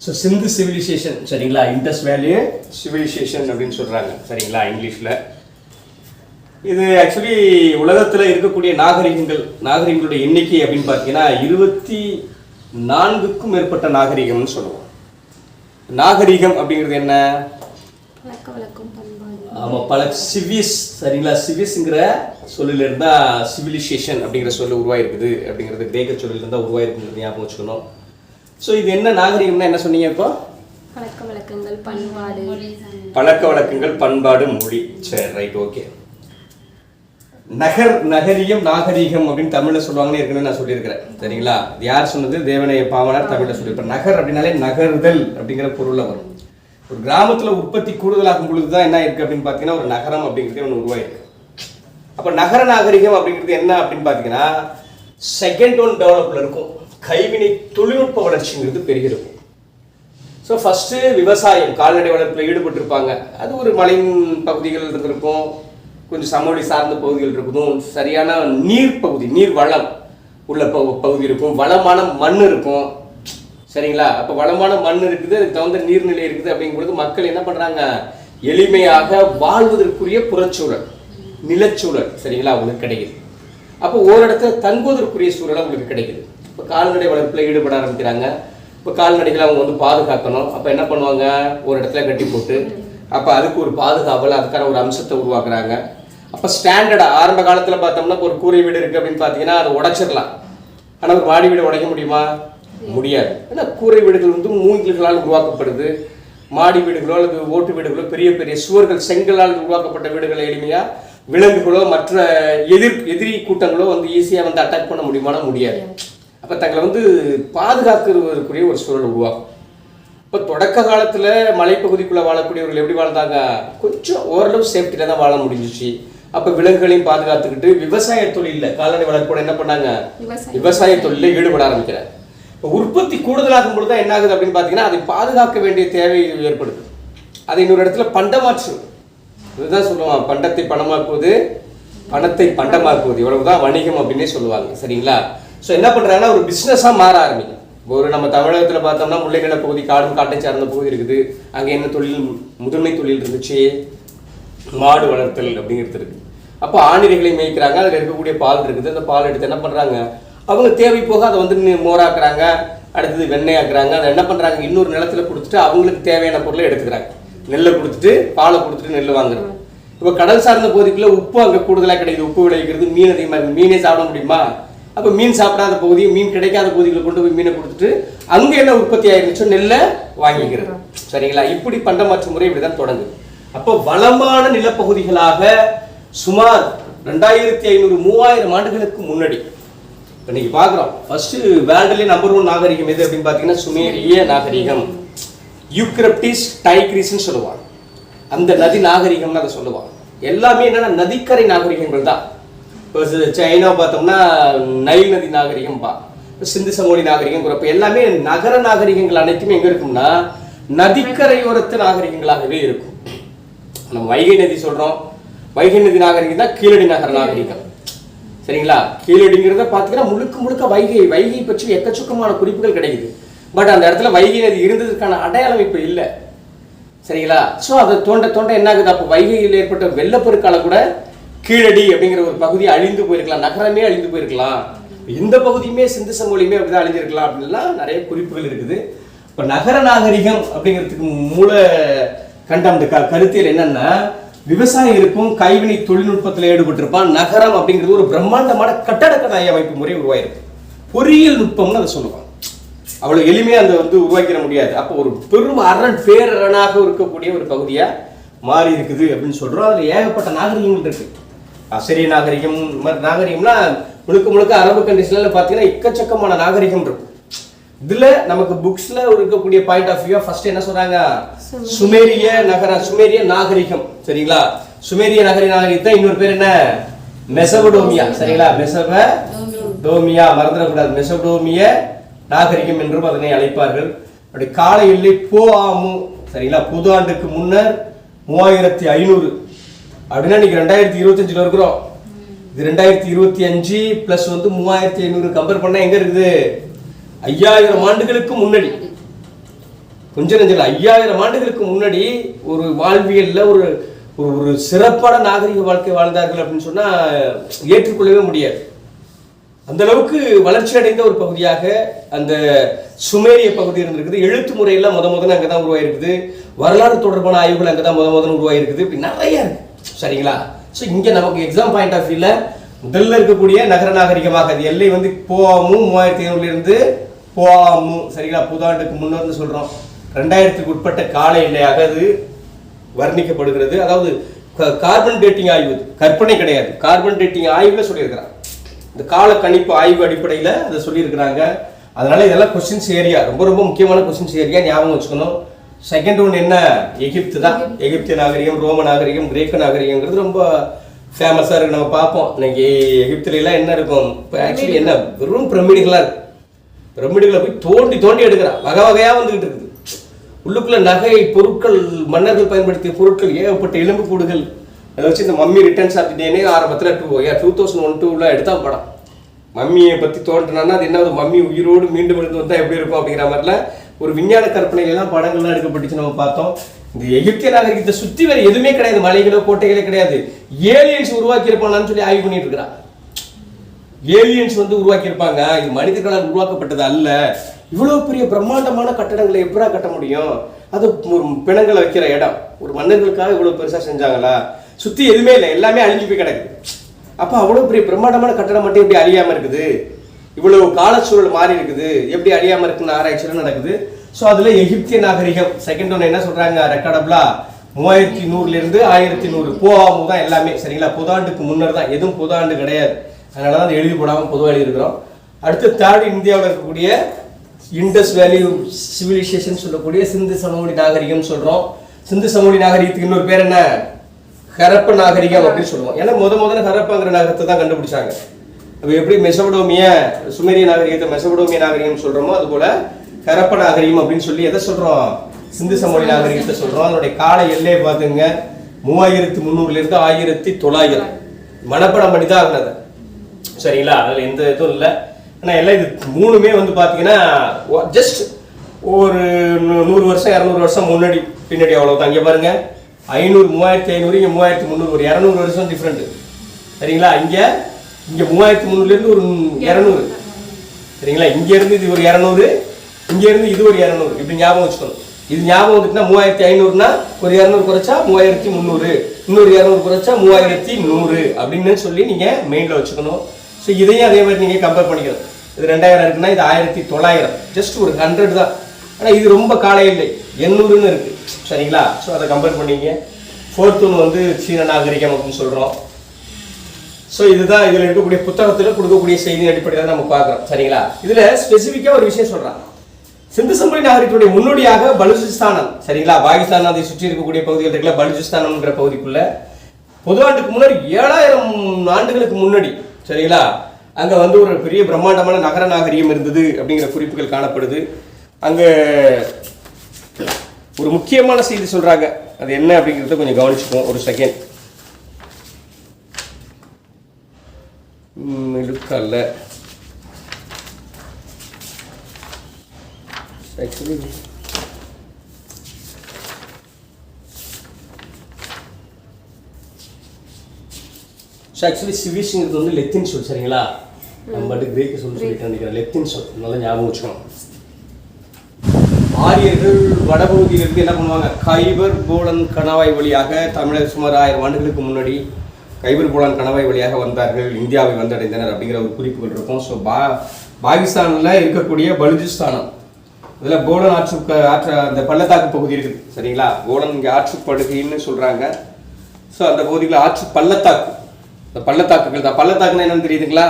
So Sindhu civilisation சரிங்களா? Indus valley civilisation அப்படின்னு சொல்கிறாங்க சரிங்களா? இங்கிலீஷில் இது ஆக்சுவலி உலகத்தில் இருக்கக்கூடிய நாகரிகங்கள் நாகரிகங்களுடைய எண்ணிக்கை அப்படின்னு பார்த்தீங்கன்னா இருபத்தி நான்குக்கும் மேற்பட்ட நாகரிகம்னு சொல்லுவோம். நாகரிகம் அப்படிங்கிறது என்ன? ஆமாம் பல சிவிஸ் சரிங்களா? சிவிஸ்ங்கிற சொல்லில் இருந்தா சிவிலைசேஷன் அப்படிங்கிற சொல்லு உருவாயிருக்குது அப்படிங்கிறது கிரேக்க சொல்லில் இருந்தால் உருவாயிருக்குங்கிறது ஞாபகம் வச்சுக்கணும். ஸோ இது என்ன நாகரிகம்னா என்ன சொன்னீங்க இப்போ? பழக்க வழக்கங்கள் பண்பாடு. பழக்க வழக்கங்கள் பண்பாடு மொழி. சரி ரைட் ஓகே நகர் நகரியம் நாகரிகம் அப்படின்னு தமிழ்ல சொல்லுவாங்கன்னு ஏற்கனவே நான் சொல்லியிருக்கிறேன். சரிங்களா? யார் சொன்னது? தேவனைய பாவனார் தமிழ்ல சொல்லியிருப்பேன் நகர் அப்படின்னாலே நகர்தல் அப்படிங்கிற பொருள்ல வரும். ஒரு கிராமத்துல உற்பத்தி கூடுதலாகும் பொழுது தான் என்ன இருக்கு அப்படின்னு பார்த்தீங்கன்னா ஒரு நகரம் அப்படிங்கிறது ஒன்று உருவாயிருக்கு. அப்போ நகர நாகரிகம் அப்படிங்கிறது என்ன அப்படின்னு பார்த்தீங்கன்னா செகண்ட் ஒன் டெவலப்ல இருக்கும். கைவினை தொழில்நுட்ப வளர்ச்சிங்கிறது பெருகிருக்கும் ஸோ ஃபஸ்ட்டு விவசாயம் கால்நடை வளர்ப்பில் ஈடுபட்டிருப்பாங்க. அது ஒரு மலையின் பகுதிகள் இருந்திருக்கும். கொஞ்சம் சமவெளி சார்ந்த பகுதிகள் இருக்கும் சரியான நீர் பகுதி நீர் வளம் உள்ள பகு பகுதி இருக்கும். வளமான மண் இருக்கும். சரிங்களா? அப்போ வளமான மண் இருக்குது அதுக்கு தகுந்த நீர்நிலை இருக்குது அப்படிங்கும்போது மக்கள் என்ன பண்ணுறாங்க எளிமையாக வாழ்வதற்குரிய புறச்சூழல் நிலச்சூழல் சரிங்களா? அவங்களுக்கு கிடைக்குது. அப்போ ஓரிடத்துல தங்குவதற்குரிய சூழல் அவங்களுக்கு கிடைக்குது. இப்போ கால்நடை வளர்ப்பில் ஈடுபட ஆரம்பிக்கிறாங்க. இப்போ கால்நடைகளை அவங்க வந்து பாதுகாக்கணும். அப்போ என்ன பண்ணுவாங்க? ஒரு இடத்துல கட்டி போட்டு அப்போ அதுக்கு ஒரு பாதுகாவல் அதுக்கான ஒரு அம்சத்தை உருவாக்குறாங்க. அப்போ ஸ்டாண்டர்டாக ஆரம்ப காலத்தில் பார்த்தோம்னா ஒரு கூரை வீடு இருக்குது அப்படின்னு பார்த்தீங்கன்னா அதை உடைச்சிடலாம். ஆனால் ஒரு மாடி வீடு உடைக்க முடியுமா? முடியாது. ஏன்னா கூரை வீடுகள் வந்து மூங்கில்களால் உருவாக்கப்படுது. மாடி வீடுகளோ அல்லது ஓட்டு வீடுகளோ பெரிய பெரிய சுவர்கள் செங்கலால் உருவாக்கப்பட்ட வீடுகளை எளிமையாக விலங்குகளோ மற்ற எதிர் எதிரி கூட்டங்களோ வந்து ஈஸியாக வந்து அட்டாக் பண்ண முடியுமானா முடியாது. அப்போ தங்களை வந்து பாதுகாக்கிறதுக்குரிய ஒரு சூழல் உருவாக்கும் இப்போ தொடக்க காலத்தில் மலைப்பகுதிக்குள்ளே வாழக்கூடியவர்கள் எப்படி வாழ்ந்தாங்க? கொஞ்சம் ஓரளவு சேஃப்டியில் தான் வாழ முடிஞ்சிச்சு. அப்போ விலங்குகளையும் பாதுகாத்துக்கிட்டு விவசாய தொழிலில் கால்நடை வளர்ப்போட என்ன பண்ணாங்க. விவசாய தொழிலில் ஈடுபட ஆரம்பிக்கிறார் இப்போ உற்பத்தி கூடுதலாகும் பொழுது தான் என்ன ஆகுது அப்படின்னு பார்த்தீங்கன்னா அதை பாதுகாக்க வேண்டிய தேவை ஏற்படுது. அதை இன்னொரு இடத்துல பண்டமாற்று. இதுதான் சொல்லுவாங்க பண்டத்தை பணமாக்குவது பணத்தை பண்டமாக்குவது. இவ்வளவுதான் வணிகம் அப்படின்னே சொல்லுவாங்க சரிங்களா? ஸோ என்ன பண்ணுறாங்கன்னா ஒரு பிஸ்னஸாக மாற ஆரம்பிக்கும் ஒரு நம்ம தமிழகத்தில் பார்த்தோம்னா முல்லைநில பகுதி காடும் காட்டை சார்ந்த பகுதி இருக்குது. அங்கே என்ன தொழில்? முதன்மை தொழில் இருந்துச்சு. மாடு வளர்த்தல் அப்படிங்கிறது இருக்குது அப்போ ஆணிரைகளை மேய்க்கிறாங்க. அதில் இருக்கக்கூடிய பால் இருக்குது. அந்த பால் எடுத்து என்ன பண்ணுறாங்க அவங்க தேவை போக அதை வந்து மோராக்குறாங்க. அடுத்தது வெண்ணையாக்குறாங்க. அதை என்ன பண்ணுறாங்க இன்னொரு நிலத்துல கொடுத்துட்டு அவங்களுக்கு தேவையான பொருளை எடுத்துக்கிறாங்க. நெல்லை கொடுத்துட்டு பாலை கொடுத்துட்டு நெல் வாங்குறாங்க இப்போ கடல் சார்ந்த பகுதிக்குள்ளே உப்பு அங்கே கூடுதலாக கிடைக்குது. உப்பு விளைவிக்கிறது மீன் அதிகமாக இருக்குது. மீனே சாப்பிட முடியுமா? அப்போ மீன் சாப்பிடாத பகுதி மீன் கிடைக்காத பகுதிகளை கொண்டு போய் மீனை கொடுத்துட்டு அங்கே என்ன உற்பத்தி ஆயிருந்துச்சோ நெல்லை வாங்கிக்கிறது. சரிங்களா? இப்படி பண்டமாற்று முறை இப்படி தான் தொடங்குது. அப்போ வளமான நிலப்பகுதிகளாக சுமார் ரெண்டாயிரத்தி ஐநூறு மூவாயிரம் ஆண்டுகளுக்கு முன்னாடி இப்போ இன்னைக்கு பார்க்குறோம் ஃபர்ஸ்ட் வேர்ல்டுலேயே நம்பர் ஒன் நாகரிகம் எது அப்படின்னு பார்த்தீங்கன்னா சுமேரிய நாகரிகம். யூக்ரப்டிஸ் டைக்ரிஸ்ன்னு சொல்லுவாங்க. அந்த நதி நாகரிகம்னு அதை சொல்லுவாங்க. எல்லாமே என்னன்னா நதிக்கரை நாகரிகங்கள் தான். சைனா பார்த்தோம்னா நைல் நதி நாகரிகம் பா. சிந்து சமோடி நாகரிகம் இப்போ எல்லாமே நகர நாகரிகங்கள் அனைத்துமே எங்கே இருக்கும்னா நதிக்கரையோரத்து நாகரிகங்களாகவே இருக்கும். நம்ம வைகை நதி சொல்கிறோம் வைகை நதி நாகரிகம் தான் கீழடி நகர நாகரிகம். சரிங்களா? கீழடிங்கிறத பார்த்தீங்கன்னா முழுக்க முழுக்க வைகை வைகை பற்றி எக்கச்சக்கமான குறிப்புகள் கிடைக்குது. பட் அந்த இடத்துல வைகை நதி இருந்ததுக்கான அடையாளம் இப்போ இல்லை. சரிங்களா? ஸோ அதை தோண்ட தோண்ட என்ன ஆகுது அப்போ வைகையில் ஏற்பட்ட வெள்ளப்பெருக்கால கூட கீழடி அப்படிங்கிற ஒரு பகுதி அழிந்து போயிருக்கலாம் நகரமே அழிந்து போயிருக்கலாம். இந்த பகுதியுமே சிந்து சமொழியுமே அப்படிதான் அழிஞ்சிருக்கலாம் அப்படின்லாம் நிறைய குறிப்புகள் இருக்குது. இப்போ நகர நாகரிகம் அப்படிங்கிறதுக்கு மூல கண்ட அந்த க கருத்தியல் என்னன்னா விவசாயம் இருக்கும் கைவினை தொழில்நுட்பத்தில் ஈடுபட்டிருப்பான். நகரம் அப்படிங்கிறது ஒரு பிரம்மாண்டமான கட்டடக்கலை அமைப்பு முறை உருவாயிருக்கு. பொறியியல் நுட்பம்னு அதை சொல்லுவாங்க. அவ்வளவு எளிமையா அதை வந்து உருவாக்கிட முடியாது. அப்போ ஒரு பெரும் அரண் பேரரணாக இருக்கக்கூடிய ஒரு பகுதியா மாறி இருக்குது அப்படின்னு சொல்றோம். அதுல ஏகப்பட்ட நாகரிகங்கள் இருக்கு. அசரிய நாகரிகம் இந்த மாதிரி நாகரிகம்னா முழுக்க முழுக்க அரபு கண்ட்ரிஸ்ல பார்த்தீங்கன்னா எக்கச்சக்கமான நாகரிகம் இருக்கும். இதுல நமக்கு புக்ஸ்ல இருக்கக்கூடிய பாயிண்ட் ஆஃப் வியூ ஃபர்ஸ்ட் என்ன சொல்றாங்க? சுமேரிய. நகர சுமேரிய நாகரிகம். சரிங்களா? சுமேரிய நகரி நாகரிகத்தை இன்னொரு பேர் என்ன? மெசபடோமியா. சரிங்களா? மெசப டோமியா மறந்துடக்கூடாது. மெசபடோமிய நாகரிகம் என்றும் அதனை அழைப்பார்கள். அப்படி கால எல்லை போ ஆமு சரிங்களா? புது ஆண்டுக்கு முன்னர் மூவாயிரத்தி ஐநூறு அப்படின்னா இன்னைக்கு ரெண்டாயிரத்தி இருபத்தஞ்சுல இருக்கிறோம். இது ரெண்டாயிரத்தி இருபத்தி அஞ்சு பிளஸ் வந்து மூவாயிரத்தி ஐநூறு கம்பேர் பண்ணா எங்க இருக்குது? ஐயாயிரம் ஆண்டுகளுக்கு முன்னாடி. கொஞ்சம் நெஞ்சல் ஐயாயிரம் ஆண்டுகளுக்கு முன்னாடி ஒரு வாழ்வியல்ல ஒரு ஒரு ஒரு சிறப்பான நாகரிக வாழ்க்கை வாழ்ந்தார்கள் அப்படின்னு சொன்னா ஏற்றுக்கொள்ளவே முடியாது. அந்த அளவுக்கு வளர்ச்சி அடைந்த ஒரு பகுதியாக அந்த சுமேரிய பகுதி இருந்திருக்குது. எழுத்து முறையெல்லாம் முத முதல்ல அங்கே தான் உருவாயிருக்குது. வரலாறு தொடர்பான ஆய்வுகள் அங்கே தான் முத முதல்ல உருவாயிருக்குது. இப்படி நிறைய இருக்கு. சரிங்களா? ஸோ இங்கே நமக்கு எக்ஸாம் பாயிண்ட் ஆஃப் வியூவில் முதல்ல இருக்கக்கூடிய நகர நாகரிகமாக அது எல்லை வந்து போமு மூவாயிரத்தி ஐநூறுலேருந்து போமு சரிங்களா? புதாண்டுக்கு முன்னர்னு சொல்கிறோம் ரெண்டாயிரத்துக்கு உட்பட்ட கால எல்லையாக அது வர்ணிக்கப்படுகிறது. அதாவது க- கார்பன் டேட்டிங் ஆய்வு கற்பனை கிடையாது. கார்பன் டேட்டிங் ஆய்வில் சொல்லியிருக்கிறாங்க இந்த கால கணிப்பு ஆய்வு அடிப்படையில் அதை சொல்லியிருக்கிறாங்க. அதனால இதெல்லாம் கொஸ்டின்ஸ் ஏரியா ரொம்ப ரொம்ப முக்கியமான கொஸ்டின்ஸ் ஏரியா ஞாபகம் வச்சுக்கணும். செகண்ட் ஒன் என்ன? எகிப்து தான். எகிப்திய நாகரிகம் ரோம நாகரிகம் கிரேக்க நாகரிகம்ங்கிறது ரொம்ப ஃபேமஸாக இருக்கு. நம்ம பார்ப்போம். இன்னைக்கு எகிப்துல எல்லாம் என்ன இருக்கும்? இப்போ ஆக்சுவலி என்ன? வெறும் பிரமிடுகளாக இருக்கு. பிரமிடுகளை போய் தோண்டி தோண்டி எடுக்கிறான் வகை வகையா வந்துகிட்டு இருக்குது. உள்ளுக்குள்ள நகை பொருட்கள் மன்னர்கள் பயன்படுத்திய பொருட்கள் ஏகப்பட்ட எலும்பு கூடுகள். அதை வச்சு இந்த மம்மி ரிட்டர்ன்ஸ் ஆஃப் டேனே ஆரம்பத்தில் டூ டூ தௌசண்ட் ஒன் டூவில் எடுத்தா படம். மம்மியை பற்றி தோன்றினா அது என்ன மம்மி உயிரோடு மீண்டும் எழுந்து வந்தால் எப்படி இருக்கும் அப்படிங்கிற மாதிரில ஒரு விஞ்ஞான கற்பனைகள்லாம் படங்கள்லாம் எடுக்கப்பட்டுச்சு நம்ம பார்த்தோம். இந்த எகிப்திய நாகரிகத்தை சுற்றி வேற எதுவுமே கிடையாது. மலைகளோ கோட்டைகளோ கிடையாது. ஏலியன்ஸ் உருவாக்கி இருப்பாங்களான்னு சொல்லி ஆய்வு பண்ணிட்டு இருக்கிறான். ஏலியன்ஸ் வந்து உருவாக்கியிருப்பாங்க. இது மனிதர்களால் உருவாக்கப்பட்டது அல்ல. இவ்வளவு பெரிய பிரம்மாண்டமான கட்டடங்களை எப்படா கட்ட முடியும்? அது ஒரு பிணங்களை வைக்கிற இடம். ஒரு மன்னர்களுக்காக இவ்வளவு பெருசா செஞ்சாங்களா? சுத்தி எதுவுமே இல்லை. எல்லாமே அழிஞ்சு போய் கிடக்குது அப்ப அவ்வளவு பெரிய பிரம்மாண்டமான கட்டடம் மட்டும் எப்படி அழியாம இருக்குது? இவ்வளவு காலச்சூழல் மாறி இருக்குது. எப்படி அழியாம இருக்குன்னு ஆராய்ச்சியெல்லாம் நடக்குது. ஸோ அதுல எகிப்திய நாகரிகம் செகண்ட் ஒன்று என்ன சொல்றாங்க? ரெக்கார்டபிளா மூவாயிரத்தி நூறுல இருந்து ஆயிரத்தி நூறு. போகாம தான் எல்லாமே சரிங்களா? புதாண்டுக்கு முன்னர் தான். எதுவும் புதாண்டு கிடையாது. அதனால தான் எழுதி போடாமல் பொதுவாக எழுதியிருக்கிறோம். அடுத்து தேர்ட் இந்தியாவில் இருக்கக்கூடிய இண்டஸ் வேல்யூ சிவிலைசேஷன் சொல்லக்கூடிய சிந்து சமவெளி நாகரிகம் சொல்றோம். சிந்து சமவெளி நாகரிகத்துக்கு இன்னொரு பேர் என்ன? ஹரப்ப நாகரிகம் அப்படின்னு சொல்லுவோம். ஏன்னா முத முதல்ல ஹரப்பாங்கிற நாகரத்தை தான் கண்டுபிடிச்சாங்க. அப்ப எப்படி மெசபடோமிய சுமேரிய நாகரிகத்தை மெசபடோமிய நாகரிகம் சொல்றோமோ அது போல ஹரப்ப நாகரிகம் அப்படின்னு சொல்லி எதை சொல்றோம்? சிந்து சமவெளி நாகரிகத்தை சொல்றோம். அதனுடைய கால எல்லையை பார்த்துங்க. மூவாயிரத்தி முந்நூறுல இருந்து ஆயிரத்தி தொள்ளாயிரம். மனப்படம் பண்ணி தான் ஆகுனது. சரிங்களா? அதில் எந்த இதுவும் இல்லை. ஆனால் எல்லாம் இது மூணுமே வந்து பார்த்தீங்கன்னா ஜஸ்ட் ஒரு நூ- நூறு வருஷம் இரநூறு வருஷம் முன்னாடி பின்னாடி அவ்வளோதான் இங்கே பாருங்க. ஐநூறு மூவாயிரத்தி ஐநூறு இங்கே மூவாயிரத்தி முந்நூறு ஒரு இரநூறு வருஷம் டிஃப்ரெண்ட் சரிங்களா? இங்கே இங்கே மூவாயிரத்தி முந்நூறுலேருந்து ஒரு இரநூறு. சரிங்களா? இங்கேருந்து இது ஒரு இரநூறு இங்கேருந்து இது ஒரு இரநூறு. இப்படி ஞாபகம் வச்சுக்கணும். இது ஞாபகம் வந்துட்டுனா மூவாயிரத்தி ஐநூறுனா ஒரு இரநூறு குறைச்சா மூவாயிரத்தி முந்நூறு இன்னொரு இரநூறு குறைச்சா மூவாயிரத்தி நூறு அப்படின்னு சொல்லி நீங்கள் மெயினில் வச்சுக்கணும். ஸோ இதையும் அதே மாதிரி நீங்கள் கம்பேர் பண்ணிக்கணும். இது ரெண்டாயிரம் இருக்குன்னா இது ஆயிரத்தி தொள்ளாயிரம். ஜஸ்ட் ஒரு ஹண்ட்ரட் தான். ஆனால் இது ரொம்ப காலை இல்லை எண்ணூறுன்னு இருக்குது சரிங்களா? ஸோ அதை கம்பேர் பண்ணிங்க ஃபோர்த் ஒன்று வந்து சீன நாகரிகம் அப்படின்னு சொல்கிறோம் ஸோ இதுதான் இதில் இருக்கக்கூடிய புத்தகத்தில் கொடுக்கக்கூடிய செய்தி அடிப்படையில் நம்ம பார்க்குறோம். சரிங்களா? இதில் ஸ்பெசிஃபிக்காக ஒரு விஷயம் சொல்கிறாங்க சிந்து சம்பளி நாகரிகத்துடைய முன்னோடியாக பலுச்சிஸ்தானம் சரிங்களா? பாகிஸ்தான் அதை சுற்றி இருக்கக்கூடிய பகுதிகள் இருக்குல்ல பலுச்சிஸ்தானம்ன்ற பகுதிக்குள்ள. பொதுவாண்டுக்கு முன்னாடி ஏழாயிரம் ஆண்டுகளுக்கு முன்னாடி சரிங்களா? அங்கே வந்து ஒரு பெரிய பிரம்மாண்டமான நகர நாகரிகம் இருந்தது அப்படிங்கிற குறிப்புகள் காணப்படுது. அங்கே ஒரு முக்கியமான செய்தி சொல்கிறாங்க அது என்ன அப்படிங்கிறத கொஞ்சம் கவனிச்சுப்போம் ஒரு செகண்ட் இருக்கல்ல ஆக்சுவலி ஸோ ஆக்சுவலி சிவிஷுங்கிறது வந்து லெத்தின் சொல் சரிங்களா? நம்ம பாட்டு கிரேக்க சொல் சொல்லிட்டு நினைக்கிறேன் லெத்தின் சொல் நல்லா ஞாபகம் வச்சுக்கணும் ஆரியர்கள் வடபகுதியிலிருந்து என்ன பண்ணுவாங்க? கைபர் போலன் கணவாய் வழியாக தமிழர் சுமார் ஆயிரம் ஆண்டுகளுக்கு முன்னாடி கைபர் போலன் கணவாய் வழியாக வந்தார்கள் இந்தியாவை வந்தடைந்தனர் அப்படிங்கிற ஒரு குறிப்புகள் இருக்கும். ஸோ பா பாகிஸ்தானில் இருக்கக்கூடிய பலுஜிஸ்தானம் இதில் கோலன் ஆற்று ஆற்ற ஆற்று அந்த பள்ளத்தாக்கு பகுதி இருக்குது சரிங்களா? கோலன் இங்கே ஆற்றுப்படுகைன்னு சொல்கிறாங்க ஸோ அந்த பகுதியில் ஆற்று பள்ளத்தாக்கு. இந்த பள்ளத்தாக்குகள் தான். பள்ளத்தாக்குன்னா என்னென்னு தெரியுதுங்களா?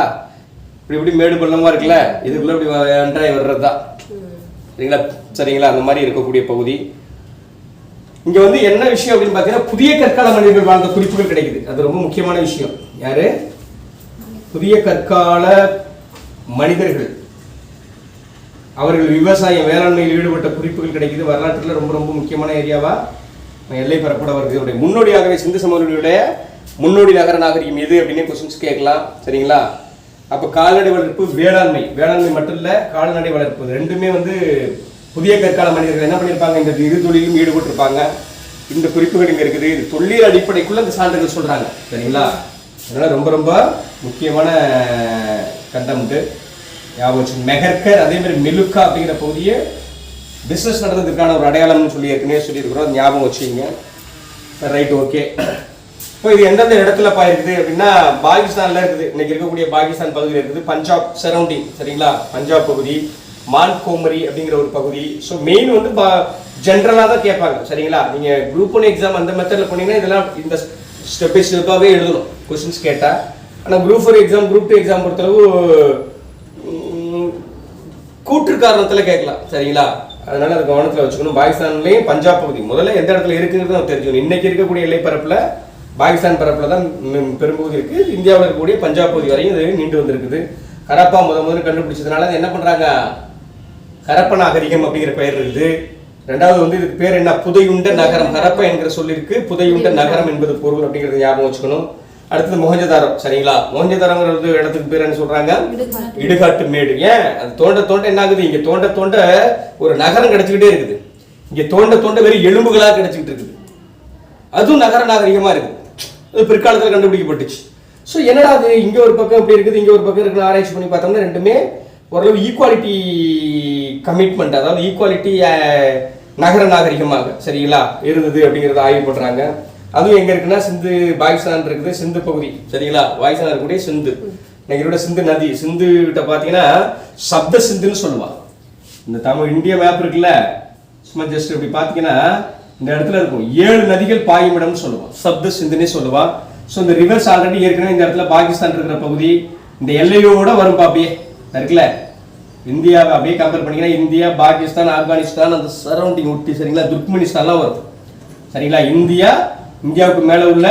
இப்படி இப்படி மேடு பள்ளமாக இருக்குல்ல? இதுக்குள்ளே இப்படி அன்றாய் வர்றது தான் சரிங்களா? சரிங்களா? அந்த மாதிரி இருக்கக்கூடிய பகுதி. இங்கே வந்து என்ன விஷயம் அப்படின்னு பார்த்தீங்கன்னா புதிய கற்கால மனிதர்கள் வாழ்ந்த குறிப்புகள் கிடைக்குது. அது ரொம்ப முக்கியமான விஷயம். யாரு? புதிய கற்கால மனிதர்கள். அவர்கள் விவசாயம் வேளாண்மையில் ஈடுபட்ட குறிப்புகள் கிடைக்குது. வரலாற்றில் ரொம்ப ரொம்ப முக்கியமான ஏரியாவா? எல்லை பரப்பட வருது இதோடைய முன்னோடியாகவே சிந்து சமவெளியுடைய முன்னோடி நகர நாகரிகம் எது அப்படின்னு கொஸ்டின்ஸ் கேட்கலாம். சரிங்களா? அப்போ கால்நடை வளர்ப்பு வேளாண்மை. வேளாண்மை மட்டும் இல்லை கால்நடை வளர்ப்பு. ரெண்டுமே வந்து புதிய கற்கால மனிதர்கள் என்ன பண்ணியிருப்பாங்க இந்த இரு தொழிலும் ஈடுபட்டிருப்பாங்க. இந்த குறிப்புகள் இங்கே இருக்குது. இது தொழில் அடிப்படைக்குள்ள இந்த சான்றுகள் சொல்கிறாங்க சரிங்களா? அதனால் ரொம்ப ரொம்ப முக்கியமான கண்டம்ட்டு ஞாபகம் வச்சு மெஹர்கர் அதே மாதிரி மெலுக்கா அப்படிங்கிற பகுதியை பிஸ்னஸ் நடந்ததுக்கான ஒரு அடையாளம்னு சொல்லி ஏற்கனவே சொல்லியிருக்கிறோம். அது ஞாபகம் வச்சுங்க. ரைட் ஓகே இப்போ இது எந்தெந்த இடத்துல இருக்குது அப்படின்னா பாகிஸ்தான்ல இருக்குது. இன்னைக்கு இருக்கக்கூடிய பாகிஸ்தான் பகுதியில் இருக்குது. பஞ்சாப் சரௌண்டிங் சரிங்களா? பஞ்சாப் பகுதி. மான்கோமரி அப்படிங்கிற ஒரு பகுதி. ஸோ மெயின் வந்து பா ஜென்ரலாக தான் கேட்பாங்க. சரிங்களா? நீங்கள் குரூப் ஒன் எக்ஸாம் அந்த மெத்தடில் போனீங்கன்னா இதெல்லாம் இந்த ஸ்டெப் பை ஸ்டெப்பாகவே எழுதணும். கொஸ்டின்ஸ் கேட்டால் ஆனால் group four exam group two exam பொறுத்தளவு கூற்று காரணத்தில் கேட்கலாம். சரிங்களா? அதனால அதை கவனத்தில் வச்சுக்கணும். பாகிஸ்தான்லேயும் பஞ்சாப் பகுதி. முதல்ல எந்த இடத்துல இருக்குங்கிறது நம்ம தெரிஞ்சுக்கணும். இன்னைக்கு இருக்கக்கூடிய எல்லைப்பரப்பில் பாகிஸ்தான் பரப்பில் தான் பெரும்பகுதி இருக்குது இந்தியாவில் இருக்கக்கூடிய பஞ்சாப் பகுதி வரையும் இது நீண்டு வந்திருக்குது. ஹரப்பா முத முதல்ல கண்டுபிடிச்சதுனால என்ன பண்ணுறாங்க ஹரப்ப நாகரிகம் அப்படிங்கிற பெயர் இருக்குது ரெண்டாவது வந்து இதுக்கு பேர் என்ன? புதையுண்ட நகரம். ஹரப்பா என்கிற சொல்லிருக்கு. புதையுண்ட நகரம் என்பது பொருள் அப்படிங்கறத ஞாபகம் வச்சுக்கணும். அடுத்தது மொஹஞ்சதாரம். சரிங்களா? மொஹஞ்சதாரங்கிறது இடத்துக்கு பேர் என்ன சொல்றாங்க? இடுகாட்டு. மேடு. ஏன்? அது தோண்ட தோண்ட என்ன ஆகுது? இங்க தோண்ட தோண்ட ஒரு நகரம் கிடைச்சிக்கிட்டே இருக்குது. இங்க தோண்ட தோண்ட வெறும் எலும்புகளா கிடைச்சிக்கிட்டு இருக்குது. அதுவும் நகர நாகரிகமா இருக்குது. அது பிற்காலத்துல கண்டுபிடிக்கப்பட்டுச்சு. ஸோ என்னடா அது? இங்க ஒரு பக்கம் இப்படி இருக்குது இங்க ஒரு பக்கம் இருக்குன்னு ஆராய்ச்சி பண்ணி பார்த்தோம்னா ரெண்டுமே ஓரளவு ஈக்குவாலிட்டி கமிட்மெண்ட் அதாவது ஈக்குவாலிட்டி நகர நாகரிகமாக சரிங்களா? இருந்தது அப்படிங்கிறத ஆய்வு பண்றாங்க. அதுவும் எங்க இருக்குன்னா சிந்து பாகிஸ்தான் இருக்குது சிந்து பகுதி சரிங்களா? பாகிஸ்தான் இருக்கக்கூடிய சிந்து. இன்னைக்கு சிந்து நதி சிந்து கிட்ட பாத்தீங்கன்னா சப்த சிந்துன்னு சொல்லுவான் இந்த தமிழ் இந்திய மேப் இருக்குல்ல? சும்மா ஜஸ்ட் இப்படி பாத்தீங்கன்னா இந்த இடத்துல இருக்கும். ஏழு நதிகள் பாயுமிடம்னு சொல்லுவான் சப்த சிந்துனே சொல்லுவான் ஸோ இந்த ரிவர்ஸ் ஆல்ரெடி ஏற்கனவே இந்த இடத்துல பாகிஸ்தான் இருக்கிற பகுதி இந்த எல்லையோட வரும் பாப்பியே. இருக்குல்ல? இந்தியாவை அப்படியே கம்பேர் பண்ணிங்கன்னா இந்தியா பாகிஸ்தான் ஆப்கானிஸ்தான் அந்த சரௌண்டிங் ஒட்டி சரிங்களா? துர்க்மினிஸ்தான்லாம் வரும். சரிங்களா? இந்தியா இந்தியாவுக்கு மேலே உள்ள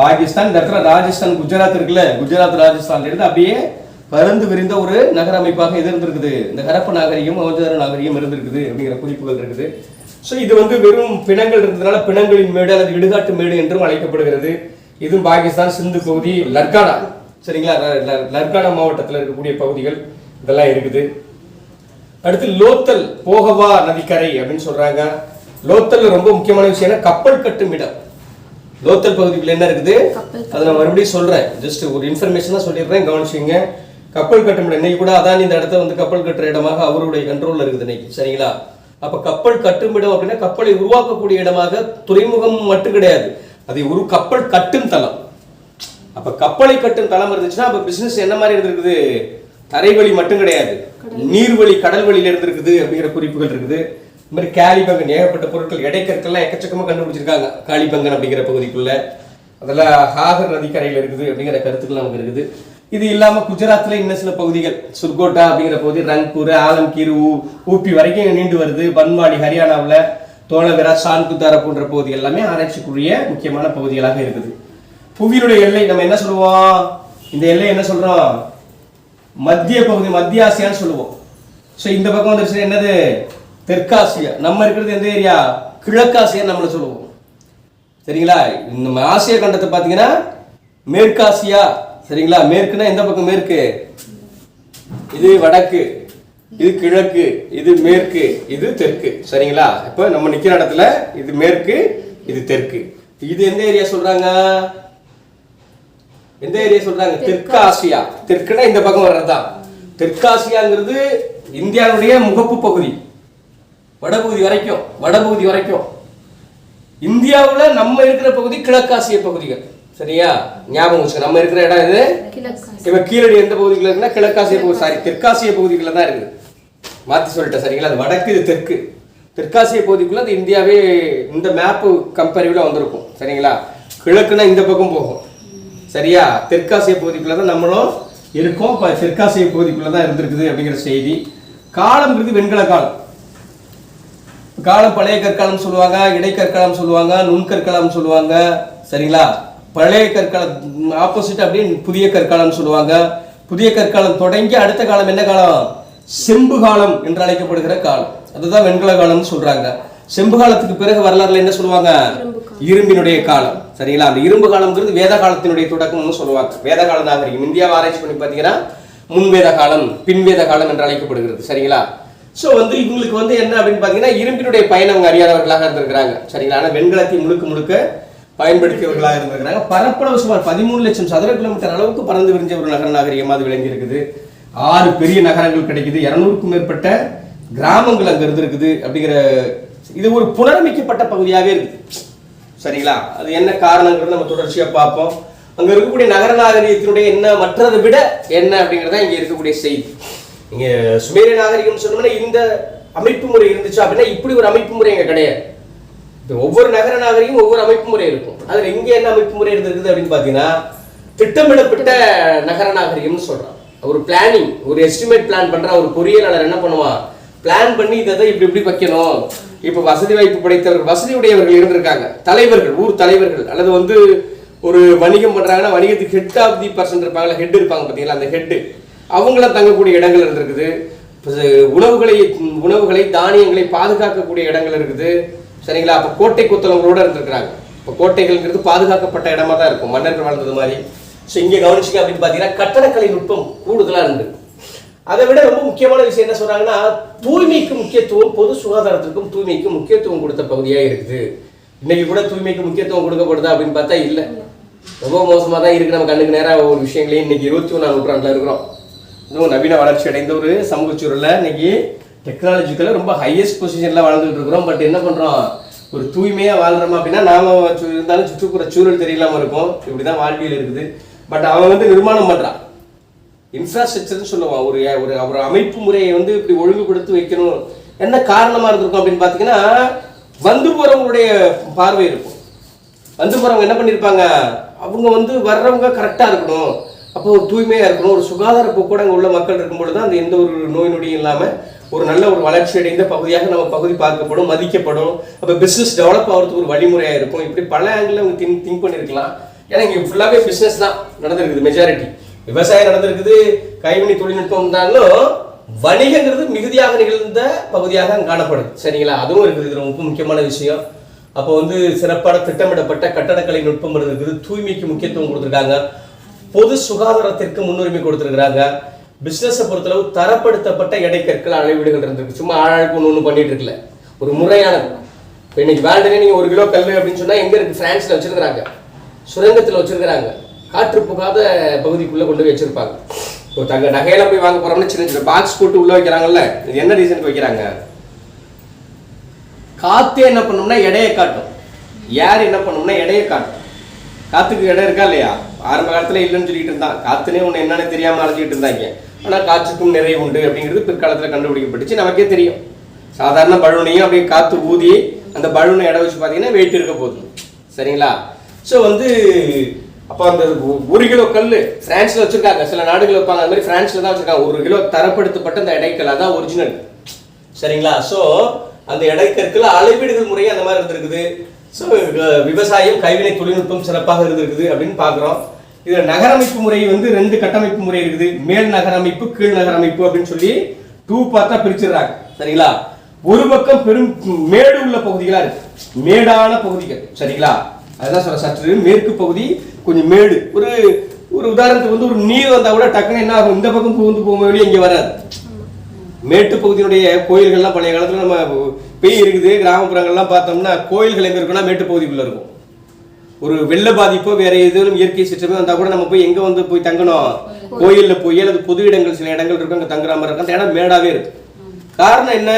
பாகிஸ்தான் இந்த இடத்துல ராஜஸ்தான் குஜராத் இருக்குல்ல? குஜராத் ராஜஸ்தான் இருந்து அப்படியே பறந்து விரிந்த ஒரு நகர அமைப்பாக இது இருந்திருக்குது. இந்த கரப்ப நாகரிகம் மொஹஞ்சதாரோ நாகரிகம் இருந்திருக்குது அப்படிங்கிற குறிப்புகள் இருக்குது. ஸோ இது வந்து வெறும் பிணங்கள் இருந்ததுனால பிணங்களின் மேடு அல்லது இடுகாட்டு மேடு என்றும் அழைக்கப்படுகிறது. இதுவும் பாகிஸ்தான் சிந்து பகுதி லர்கானா. சரிங்களா? லர்கானா மாவட்டத்தில் இருக்கக்கூடிய பகுதிகள். இதெல்லாம் இருக்குது. அடுத்து லோத்தல் போகவா நதிக்கரை அப்படின்னு சொல்றாங்க. லோத்தல்ல ரொம்ப முக்கியமான விஷயம் கப்பல் கட்டும் இடம். லோத்தல் பகுதிக்குள்ள என்ன இருக்குது? அதை நான் மறுபடியும் சொல்றேன். ஜஸ்ட் ஒரு இன்ஃபர்மேஷன் தான் சொல்லிடுறேன். கவனிச்சுங்க கப்பல் கட்டும் இடம். இன்னைக்கு கூட அதான் இந்த இடத்த வந்து கப்பல் கட்டுற இடமாக அவருடைய கண்ட்ரோல்ல இருக்குது இன்னைக்கு. சரிங்களா? அப்ப கப்பல் கட்டும் இடம் அப்படின்னா கப்பலை உருவாக்கக்கூடிய இடமாக துறைமுகம் மட்டும் கிடையாது. அதை ஒரு கப்பல் கட்டும் தளம் அப்ப கப்பலை கட்டும் தளம் இருந்துச்சுன்னா அப்ப பிசினஸ் என்ன மாதிரி இருந்திருக்குது? தரைவழி மட்டும் கிடையாது. நீர்வழி கடல் வழியில இருந்திருக்குது அப்படிங்கிற குறிப்புகள் இருக்குது. இந்த மாதிரி காளிபங்கன் ஏகப்பட்ட பொருட்கள் எடைக்கற்கள்லாம் எக்கச்சக்கமா கண்டுபிடிச்சிருக்காங்க. காளிபங்கன் அப்படிங்கிற பகுதிக்குள்ள. அதெல்லாம் ஹாகர் நதிக்கரையில் இருக்குது அப்படிங்கிற கருத்துக்கள் நமக்கு இருக்குது. இது இல்லாம குஜராத்ல இன்னும் சில பகுதிகள். சுர்கோட்டா அப்படிங்கிற பகுதி ரங்பூர் ஆலம்கீர் ஊ- ஊப்பி வரைக்கும் நீண்டு வருது. பன்வாடி ஹரியானாவுல தோணவிரா சான்குத்தாரா போன்ற பகுதி எல்லாமே ஆராய்ச்சிக்குரிய முக்கியமான பகுதிகளாக இருக்குது. புவியினுடைய எல்லை நம்ம என்ன சொல்லுவோம்? இந்த எல்லை என்ன சொல்றோம்? மத்திய பகுதி மத்திய ஆசியான்னு சொல்லுவோம். ஸோ இந்த பக்கம் வந்துருச்சு என்னது? தெற்காசியா. நம்ம இருக்கிறது எந்த ஏரியா? கிழக்காசியா நம்மளை சொல்லுவோம். சரிங்களா? இந்த ஆசிய கண்டத்தை பார்த்தீங்கன்னா மேற்காசியா. சரிங்களா? மேற்குனா எந்த பக்கம் மேற்கு? இது வடக்கு. இது கிழக்கு. இது மேற்கு. இது தெற்கு. சரிங்களா? இப்போ நம்ம நிற்கிற இடத்துல இது மேற்கு இது தெற்கு. இது எந்த ஏரியா சொல்றாங்க? எந்த ஏரியா சொல்றாங்க? தெற்கு ஆசியா தெற்குனா இந்த பக்கம் வர்றதுதான் தெற்காசியாங்கிறது இந்தியாவுடைய முகப்பு பகுதி. வடபகுதி வரைக்கும் வடபகுதி வரைக்கும். இந்தியாவுல நம்ம இருக்கிற பகுதி கிழக்காசிய பகுதிகள். சரியா? ஞாபகம் வச்சுக்க நம்ம இருக்கிற இடம் இது இப்ப கீழடி எந்த பகுதியில் இருக்குன்னா கிழக்காசிய பகுதி சாரி தெற்காசிய பகுதிகளில் தான் இருக்குது. மாத்தி சொல்லிட்டேன் சரிங்களா? அது வடக்கு இது தெற்கு. தெற்காசிய பகுதிக்குள்ள அது இந்தியாவே இந்த மேப்பு கம்பேரிவில் வந்திருக்கும் சரிங்களா? கிழக்குனா இந்த பக்கம் போகும். சரியா? தெற்காசிய பகுதிக்குள்ள தான் நம்மளும் இருக்கோம். இப்போ தெற்காசிய பகுதிக்குள்ள தான் இருந்திருக்குது அப்படிங்கிற செய்தி. காலம்ங்கிறது வெண்கல காலம். காலம் பழைய கற்காலம் சொல்லுவாங்க இடைக்கற்காலம் சொல்லுவாங்க நுண்கற்காலம் சொல்லுவாங்க. சரிங்களா? பழைய கற்காலம் ஆப்போசிட் அப்படியே புதிய கற்காலம் சொல்லுவாங்க. புதிய கற்காலம் தொடங்கி அடுத்த காலம் என்ன காலம்? செம்பு காலம் என்று அழைக்கப்படுகிற காலம். அதுதான் வெண்கல காலம்னு சொல்றாங்க. செம்பு காலத்துக்கு பிறகு வரலாறுல என்ன சொல்லுவாங்க? இரும்பினுடைய காலம். சரிங்களா? அந்த இரும்பு காலம்ங்கிறது வேத காலத்தினுடைய தொடக்கம்னு சொல்லுவாங்க. வேத கால நாகரிகம் இந்தியாவை ஆராய்ச்சி பண்ணி பார்த்தீங்கன்னா முன்வேத காலம் பின்வேத காலம் என்று அழைக்கப்படுகிறது. சரிங்களா? ஸோ வந்து இவங்களுக்கு வந்து என்ன அப்படின்னு பார்த்தீங்கன்னா இரும்பினுடைய அவங்க அறியாதவர்களாக இருந்திருக்கிறாங்க. சரிங்களா? ஆனால் வெண்கலத்தை முழுக்க முழுக்க பயன்படுத்தியவர்களாக இருந்திருக்கிறாங்க. பரப்பளவு சுமார் பதிமூணு லட்சம் சதுர கிலோமீட்டர் அளவுக்கு பறந்து விரிஞ்ச ஒரு நகர நாகரிகமாக அது விளங்கி இருக்குது ஆறு பெரிய நகரங்கள் கிடைக்குது. இரநூறுக்கும் மேற்பட்ட கிராமங்கள் அங்கே இருந்திருக்குது அப்படிங்கிற இது ஒரு புனரமைக்கப்பட்ட பகுதியாகவே இருக்குது. சரிங்களா? அது என்ன காரணங்கிறது நம்ம தொடர்ச்சியா பார்ப்போம். அங்க இருக்கக்கூடிய நகர நாகரிகத்தினுடைய என்ன மற்றதை விட என்ன அப்படிங்கறத இங்க இருக்கக்கூடிய செய்தி. இங்க சுமேரிய நாகரிகம் சொன்னோம்னா இந்த அமைப்பு முறை இருந்துச்சு அப்படின்னா இப்படி ஒரு அமைப்பு முறை இங்க கிடையாது. ஒவ்வொரு நகர நாகரிகம் ஒவ்வொரு அமைப்பு முறை இருக்கும். அதுல இங்க என்ன அமைப்பு முறை இருந்திருக்குது அப்படின்னு பாத்தீங்கன்னா திட்டமிடப்பட்ட நகர நாகரிகம்னு சொல்றான் ஒரு பிளானிங் ஒரு எஸ்டிமேட் பிளான் பண்ற ஒரு பொறியியலாளர் என்ன பண்ணுவான்? பிளான் பண்ணி இதை தான் இப்படி இப்படி வைக்கணும். இப்போ வசதி வாய்ப்பு படைத்தவர்கள் வசதி உடையவர்கள் இருந்திருக்காங்க. தலைவர்கள் ஊர் தலைவர்கள் அல்லது வந்து ஒரு வணிகம் பண்ணுறாங்கன்னா வணிகத்துக்கு ஹெட் ஆஃப் தி பர்சன் இருப்பாங்கல்ல ஹெட் இருப்பாங்க பார்த்தீங்களா அந்த ஹெட்டு அவங்கள தங்கக்கூடிய இடங்கள் இருந்திருக்குது. உணவுகளை உணவுகளை தானியங்களை பாதுகாக்கக்கூடிய இடங்கள் இருக்குது. சரிங்களா? அப்போ கோட்டை குத்தலங்களோடு இருந்திருக்கிறாங்க. இப்போ கோட்டைகள்ங்கிறது பாதுகாக்கப்பட்ட இடமா தான் இருக்கும். மன்னர்கள் வாழ்ந்தது மாதிரி. ஸோ இங்கே கவனிச்சிங்க அப்படின்னு பார்த்தீங்கன்னா கட்டடக்கலை நுட்பம் கூடுதலாக இருந்தது அதை விட ரொம்ப முக்கியமான விஷயம் என்ன சொல்றாங்கன்னா தூய்மைக்கு முக்கியத்துவம் பொது சுகாதாரத்திற்கும் தூய்மைக்கு முக்கியத்துவம் கொடுத்த பகுதியாக இருக்குது. இன்னைக்கு கூட தூய்மைக்கு முக்கியத்துவம் கொடுக்கப்படுதா அப்படின்னு பார்த்தா இல்லை. ரொம்ப மோசமாக தான் இருக்கு. நம்ம கண்ணுக்கு நேராக ஒரு விஷயங்களையும் இன்னைக்கு இருபத்தி ஒன்றாம் நூற்றாண்டில் இருக்கிறோம். இன்னும் நவீன வளர்ச்சி அடைந்த ஒரு சமூக சூழலில் இன்னைக்கு டெக்னாலஜிக்கலாக ரொம்ப ஹையஸ்ட் பொசிஷனில் வளர்ந்துட்டு இருக்கிறோம். பட் என்ன பண்ணுறோம் ஒரு தூய்மையாக வாழ்கிறோமா அப்படின்னா நாம இருந்தாலும் சுற்றுப்புற சூழல் தெரியலாமல் இருக்கும். இப்படி தான் வாழ்வியல் இருக்குது. பட் அவன் வந்து நிர்மாணம் பண்ணுறான் இன்ஃப்ராஸ்ட்ரக்சர்னு சொல்லுவோம். ஒரு ஒரு ஒரு அமைப்பு முறையை வந்து இப்படி ஒழுங்குபடுத்தி வைக்கணும். என்ன காரணமாக இருந்திருக்கும் அப்படின்னு பார்த்தீங்கன்னா வந்து போகிறவங்களுடைய பார்வை இருக்கும். வந்து போகிறவங்க என்ன பண்ணியிருப்பாங்க அவங்க வந்து வர்றவங்க கரெக்டாக இருக்கணும். அப்போ ஒரு தூய்மையாக இருக்கணும். ஒரு சுகாதார கூட அங்கே உள்ள மக்கள் இருக்கும்பொழுது தான் அந்த எந்த ஒரு நோய் நொடியும் இல்லாமல் ஒரு நல்ல ஒரு வளர்ச்சி அடைந்த பகுதியாக நம்ம பகுதி பார்க்கப்படும் மதிக்கப்படும். அப்போ பிஸ்னஸ் டெவலப் ஆகிறதுக்கு ஒரு வழிமுறையாக இருக்கும். இப்படி பல ஆங்கிள் அவங்க திங்க் திங்க் பண்ணியிருக்கலாம் ஏன்னா இங்கே ஃபுல்லாகவே பிஸ்னஸ் தான் நடந்திருக்குது மெஜாரிட்டி விவசாயம் நடந்திருக்குது கைவினை தொழில்நுட்பம் தானும் வணிகங்கிறது மிகுதியாக நிகழ்ந்த பகுதியாக அங்க காணப்படுது சரிங்களா? அதுவும் இருக்குது. இது ரொம்ப முக்கியமான விஷயம். அப்போ வந்து சிறப்பான திட்டமிடப்பட்ட கட்டடக்கலை நுட்பம் இருக்குது. தூய்மைக்கு முக்கியத்துவம் கொடுத்துருக்காங்க. பொது சுகாதாரத்திற்கு முன்னுரிமை கொடுத்துருக்குறாங்க. பிஸ்னஸை பொறுத்தளவு தரப்படுத்தப்பட்ட இடைக்கற்கள் அளவீடுகள் இருந்திருக்கு. சும்மா ஆழாளுக்கு ஒன்று ஒன்று பண்ணிட்டு இருக்கல. ஒரு முறையானது இப்போ இன்னைக்கு வேல்டனே நீங்கள் ஒரு கிலோ கல் அப்படின்னு சொன்னால் எங்கே இருக்குது ஃப்ரான்ஸில் வச்சுருக்குறாங்க. சுரங்கத்தில் வச்சுருக்குறாங்க. காற்று புகாத பகுதிக்குள்ளே கொண்டு போய் வச்சிருப்பாங்க. இப்போ தங்க நகையில போய் வாங்க போகிறோம்னா சின்ன சின்ன பாக்ஸ் போட்டு உள்ள வைக்கிறாங்கல்ல இது என்ன ரீசனுக்கு வைக்கிறாங்க? காத்தே என்ன பண்ணும்னா எடையை காட்டும். ஏர் என்ன பண்ணும்னா எடையை காட்டும். காத்துக்கு இடம் இருக்கா இல்லையா? ஆரம்ப காலத்துல இல்லைன்னு சொல்லிட்டு இருந்தான். காத்துனே ஒன்று என்னன்னு தெரியாம அழைச்சிட்டு இருந்தாங்க. ஆனா காற்றுக்கும் நிறைய உண்டு அப்படிங்கிறது பிற்காலத்துல கண்டுபிடிக்கப்பட்டுச்சு. நமக்கே தெரியும். சாதாரண பலூனையும் அப்படியே காத்து ஊதி அந்த பலூனை இடம் வச்சு பார்த்தீங்கன்னா வெயிட் இருக்க போதும் சரிங்களா? ஸோ வந்து அப்போ அந்த ஒரு கிலோ கல் பிரான்ஸ்ல வச்சிருக்காங்க. சில நாடுகள் வைப்பாங்க. அந்த மாதிரி பிரான்ஸ்ல தான் வச்சிருக்காங்க. ஒரு கிலோ தரப்படுத்தப்பட்ட அந்த இடைக்கல் அதான் ஒரிஜினல் சரிங்களா? ஸோ அந்த இடைக்கற்கள் அளவீடுகள் முறையே அந்த மாதிரி இருந்திருக்குது. ஸோ விவசாயம் கைவினை தொழில்நுட்பம் சிறப்பாக இருந்திருக்குது அப்படின்னு பார்க்குறோம். இதில் நகரமைப்பு முறை வந்து ரெண்டு கட்டமைப்பு முறை இருக்குது. மேல் நகரமைப்பு கீழ் நகரமைப்பு அப்படின்னு சொல்லி டூ பார்த்தா பிரிச்சிடுறாங்க. சரிங்களா? ஒரு பக்கம் பெரும் மேடு உள்ள பகுதிகளா இருக்கு. மேடான பகுதிகள். சரிங்களா? அதுதான் சொல்ல சற்று மேற்கு பகுதி கொஞ்சம் மேடு. ஒரு ஒரு உதாரணத்துக்கு வந்து ஒரு நீர் வந்தால் கூட டக்குன்னு என்ன ஆகும்? இந்த பக்கம் புகுந்து போகும்போது வழி வராது. மேட்டு பகுதியினுடைய கோயில்கள்லாம் பழைய காலத்தில் நம்ம பெய் இருக்குது. கிராமப்புறங்கள்லாம் பார்த்தோம்னா கோயில்கள் எங்கே இருக்குன்னா மேட்டு பகுதிக்குள்ள இருக்கும். ஒரு வெள்ள பாதிப்போ வேற ஏதேனும் இயற்கை சீற்றமே வந்தால் கூட நம்ம போய் எங்கே வந்து போய் தங்கணும்? கோயிலில் போய் அல்லது பொது இடங்கள் சில இடங்கள் இருக்கும் அங்கே தங்குற மாதிரி இருக்கும். அந்த இடம் மேடாவே இருக்கு. காரணம் என்ன?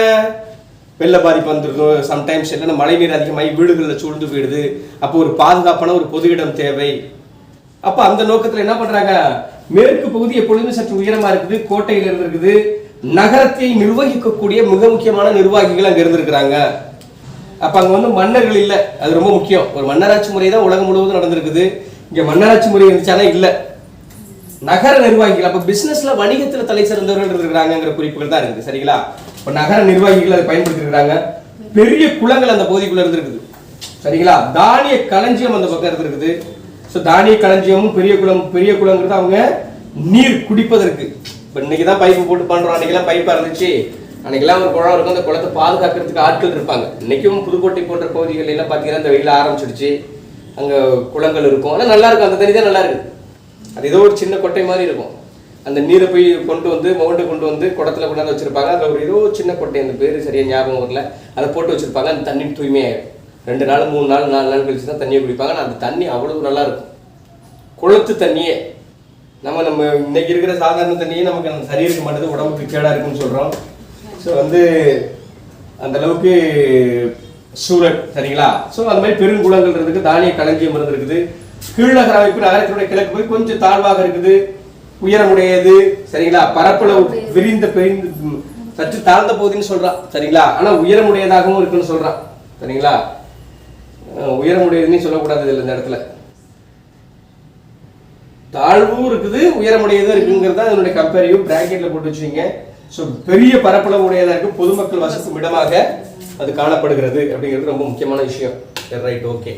வெள்ள பாதிப்பு வந்திருக்கும் சம்டைம்ஸ் என்னென்ன மழை நீர் அதிகமாகி வீடுகளில் சூழ்ந்து போயிடுது. அப்போ ஒரு பாதுகாப்பான ஒரு பொது இடம் தேவை. அப்போ அந்த நோக்கத்தில் என்ன பண்ணுறாங்க மேற்கு பகுதி எப்பொழுதுமே சற்று உயரமாக இருக்குது கோட்டையில் இருந்திருக்குது. நகரத்தை நிர்வகிக்கக்கூடிய மிக முக்கியமான நிர்வாகிகள் அங்கே இருந்திருக்கிறாங்க. அப்போ அங்கே வந்து மன்னர்கள் இல்லை. அது ரொம்ப முக்கியம். ஒரு மன்னராட்சி முறை தான் உலகம் முழுவதும் நடந்திருக்குது. இங்கே மன்னராட்சி முறை இருந்துச்சானா இல்லை. நகர நிர்வாகிகள் அப்போ பிஸ்னஸில் வணிகத்தில் தலை சிறந்தவர்கள் இருக்கிறாங்கிற குறிப்புகள் தான் இருக்குது. சரிங்களா? இப்போ நகர நிர்வாகிகள் அதை பயன்படுத்திருக்கிறாங்க. பெரிய குளங்கள் அந்த பகுதிக்குள்ள இருந்திருக்குது. சரிங்களா? தானிய களஞ்சியம் அந்த பக்கம் இருந்திருக்குது. ஸோ தானிய களஞ்சியமும் பெரிய குளம் பெரிய குளங்கிறது அவங்க நீர் குடிப்பதற்கு. இப்போ இன்னைக்கு தான் பைப்பு போட்டு பண்ணுறோம் அன்னைக்கெல்லாம் பைப்பாக இருந்துச்சு. அன்னைக்கெல்லாம் ஒரு குளம் இருக்கும். அந்த குளத்தை பாதுகாக்கிறதுக்கு ஆட்கள் இருப்பாங்க. இன்னைக்கும் புதுக்கோட்டை போன்ற பகுதிகள் எல்லாம் பார்த்தீங்கன்னா இந்த வெயில் ஆரம்பிச்சிடுச்சு. அங்கே குளங்கள் இருக்கும். ஆனால் நல்லா இருக்கும். அந்த தண்ணி தான் நல்லா இருக்கு அது ஏதோ ஒரு சின்ன கொட்டை மாதிரி இருக்கும். அந்த நீரை போய் கொண்டு வந்து மவுண்டை கொண்டு வந்து குடத்தில் கொண்டாந்து வச்சுருப்பாங்க. அதில் ஒரு ஏதோ சின்ன கொட்டை அந்த பேர் சரியாக ஞாபகம் வரல. அதை போட்டு வச்சுருப்பாங்க. அந்த தண்ணி தூய்மையாயிடும் ரெண்டு நாள் மூணு நாள் நாலு நாள் கழிச்சு தான் தண்ணியை குடிப்பாங்க. ஆனால் அந்த தண்ணி அவ்வளவு நல்லா இருக்கும். குளத்து தண்ணியே. நம்ம நம்ம இன்னைக்கு இருக்கிற சாதாரண தண்ணியே நமக்கு அந்த சரி இருக்க மாட்டேது. உடம்புக்கு கேடா இருக்குன்னு சொல்கிறோம் ஸோ வந்து அந்த அளவுக்கு சூழல் சரிங்களா? ஸோ அந்த மாதிரி பெருங்குளங்கள் இருக்குது தானிய களஞ்சியம் இருக்குது கீழநகர அமைப்பு நகரத்தினுடைய கிழக்கு போய் கொஞ்சம் தாழ்வாக இருக்குது. உயரமுடையது சரிங்களா? பரப்பளவு விரிந்த பெரிந்து சற்று தாழ்ந்த போகுதுன்னு சொல்றான் சரிங்களா? ஆனா உயரமுடையதாகவும் இருக்குன்னு சொல்றான் சரிங்களா? உயரமுடையதுன்னு சொல்லக்கூடாது இதுல இந்த இடத்துல. தாழ்வும் இருக்குது உயரமுடையதும் இருக்குங்கிறது அதனுடைய கம்பேரியும் பிராக்கெட்ல போட்டு வச்சுங்க ஸோ பெரிய பரப்பளவு உடையதாக இருக்கு பொதுமக்கள் வசிக்கும் இடமாக அது காணப்படுகிறது அப்படிங்கிறது ரொம்ப முக்கியமான விஷயம். Right okay